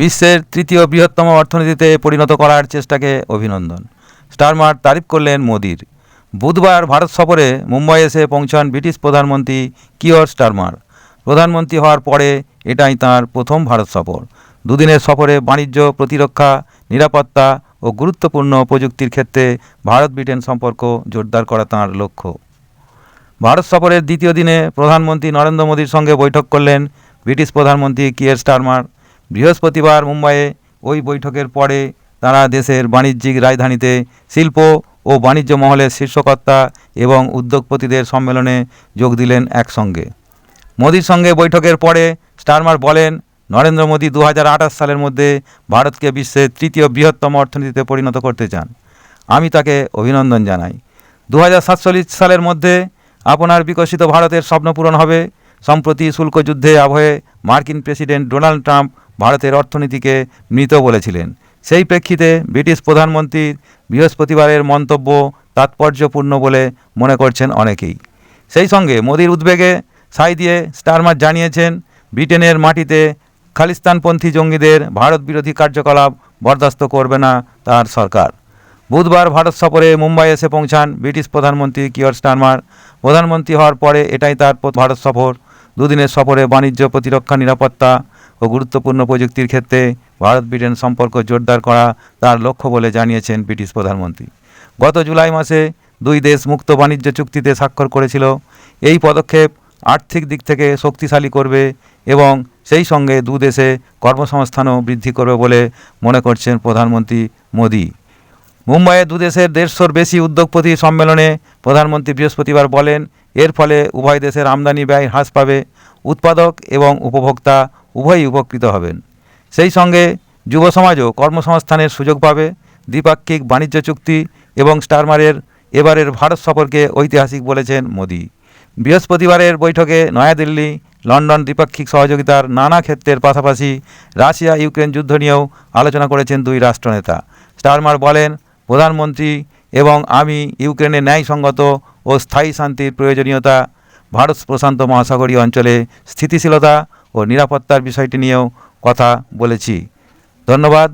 বিশ্বের তৃতীয় বৃহত্তম অর্থনীতিতে পরিণত করার চেষ্টাকে অভিনন্দন। স্টারমার তারিফ করলেন মোদির। বুধবার ভারত সফরে মুম্বাই এসে পৌঁছান ব্রিটিশ প্রধানমন্ত্রী কিওর স্টারমার। প্রধানমন্ত্রী হওয়ার পরে এটাই তাঁর প্রথম ভারত সফর। দুদিনের সফরে বাণিজ্য, প্রতিরক্ষা, নিরাপত্তা ও গুরুত্বপূর্ণ প্রযুক্তির ক্ষেত্রে ভারত ব্রিটেন সম্পর্ক জোরদার করা তাঁর লক্ষ্য। ভারত সফরের দ্বিতীয় দিনে প্রধানমন্ত্রী নরেন্দ্র মোদীর সঙ্গে বৈঠক করলেন ব্রিটিশ প্রধানমন্ত্রী কিয়ার স্টারমার। বৃহস্পতিবার মুম্বাইয়ে ওই বৈঠকের পরে তারা দেশের বাণিজ্যিক রাজধানীতে শিল্প ও বাণিজ্য মহলের শীর্ষকর্তা এবং উদ্যোগপতিদের সম্মেলনে যোগ দিলেন একসঙ্গে। মোদির সঙ্গে বৈঠকের পরে স্টারমার বলেন, নরেন্দ্র মোদী দু হাজার আঠাশ সালের মধ্যে ভারতকে বিশ্বের তৃতীয় বৃহত্তম অর্থনীতিতে পরিণত করতে চান। আমি তাকে অভিনন্দন জানাই। দু হাজার সাতচল্লিশ সালের মধ্যে আপনার বিকশিত ভারতের স্বপ্ন পূরণ হবে। সম্প্রতি শুল্ক যুদ্ধে আবহে মার্কিন প্রেসিডেন্ট ডোনাল্ড ট্রাম্প ভারতের অর্থনীতিকে মৃত বলেছিলেন। সেই প্রেক্ষিতে ব্রিটিশ প্রধানমন্ত্রীর বৃহস্পতিবারের মন্তব্য তাৎপর্যপূর্ণ বলে মনে করছেন অনেকেই। সেই সঙ্গে মোদির উদ্বেগে সাই দিয়ে স্টারমার জানিয়েছেন, ব্রিটেনের মাটিতে খালিস্তানপন্থী জঙ্গিদের ভারত বিরোধী কার্যকলাপ বরদাস্ত করবে না তার সরকার। বুধবার ভারত সফরে মুম্বাই এসে পৌঁছান ব্রিটিশ প্রধানমন্ত্রী কিয়র স্টারমার। প্রধানমন্ত্রী হওয়ার পরে এটাই তার ভারত সফর। দুদিনের সফরে বাণিজ্য, প্রতিরক্ষা, নিরাপত্তা ও গুরুত্বপূর্ণ প্রযুক্তির ক্ষেত্রে ভারত ব্রিটেন সম্পর্ক জোরদার করা তার লক্ষ্য বলে জানিয়েছেন ব্রিটিশ প্রধানমন্ত্রী। গত জুলাই মাসে দুই দেশ মুক্ত বাণিজ্য চুক্তিতে স্বাক্ষর করেছিল। এই পদক্ষেপ আর্থিক দিক থেকে শক্তিশালী করবে এবং সেই সঙ্গে দু দেশে কর্মসংস্থানও বৃদ্ধি করবে বলে মনে করছেন প্রধানমন্ত্রী মোদী। মুম্বাইয়ে দুদেশের দেড়শোর বেশি উদ্যোগপতি সম্মেলনে প্রধানমন্ত্রী বৃহস্পতিবার বলেন, এর ফলে উভয় দেশের আমদানি ব্যয় হ্রাস পাবে, উৎপাদক এবং উপভোক্তা উভয়ই উপকৃত হবেন। সেই সঙ্গে যুব সমাজও কর্মসংস্থানের সুযোগ পাবে। দ্বিপাক্ষিক বাণিজ্য চুক্তি এবং স্টারমারের এবারের ভারত সফরকে ঐতিহাসিক বলেছেন মোদি। বৃহস্পতিবারের বৈঠকে নয়াদিল্লি, লন্ডন দ্বিপাক্ষিক সহযোগিতার নানা ক্ষেত্রের পাশাপাশি রাশিয়া ইউক্রেন যুদ্ধ নিয়েও আলোচনা করেছেন দুই রাষ্ট্রনেতা। স্টারমার বলেন, প্রধানমন্ত্রী এবং আমি ইউক্রেনের ন্যায়সঙ্গত ও স্থায়ী শান্তির প্রয়োজনীয়তা, ভারত প্রশান্ত মহাসাগরীয় অঞ্চলে স্থিতিশীলতা ও নিরাপত্তার বিষয়টি নিয়েও কথা বলেছি। ধন্যবাদ।